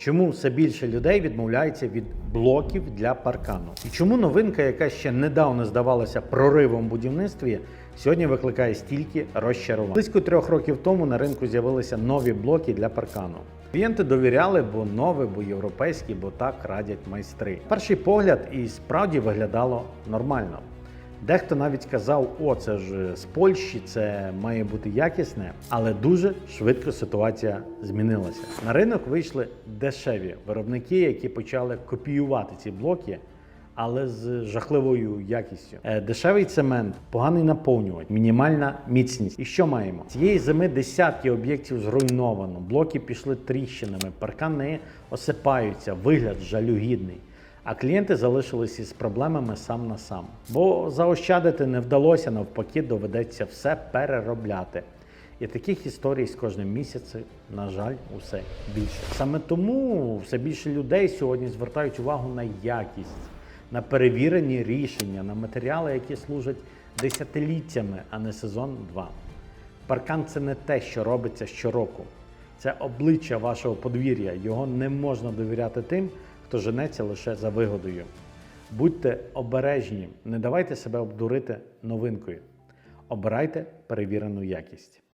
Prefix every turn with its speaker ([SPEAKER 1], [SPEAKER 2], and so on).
[SPEAKER 1] Чому все більше людей відмовляється від блоків для паркану? І чому новинка, яка ще недавно здавалася проривом в будівництві, сьогодні викликає стільки розчарувань? Близько трьох років тому на ринку з'явилися нові блоки для паркану. Клієнти довіряли, бо нове, бо європейські, бо так радять майстри. Перший погляд і справді виглядало нормально. Дехто навіть казав, о, це ж з Польщі, це має бути якісне, але дуже швидко ситуація змінилася. На ринок вийшли дешеві виробники, які почали копіювати ці блоки. Але з жахливою якістю. Е, Дешевий цемент, поганий наповнювач, мінімальна міцність. І що маємо? Цієї зими десятки об'єктів зруйновано, блоки пішли тріщинами, паркани осипаються, вигляд жалюгідний. А клієнти залишилися з проблемами сам на сам. Бо заощадити не вдалося, навпаки, доведеться все переробляти. І таких історій з кожним місяцем, на жаль, усе більше. Саме тому все більше людей сьогодні звертають увагу на якість, на перевірені рішення, на матеріали, які служать десятиліттями, а не сезон 2. Паркан це не те, що робиться щороку. Це обличчя вашого подвір'я. Його не можна довіряти тим, хто женеться лише за вигодою. Будьте обережні, не давайте себе обдурити новинкою. Обирайте перевірену якість.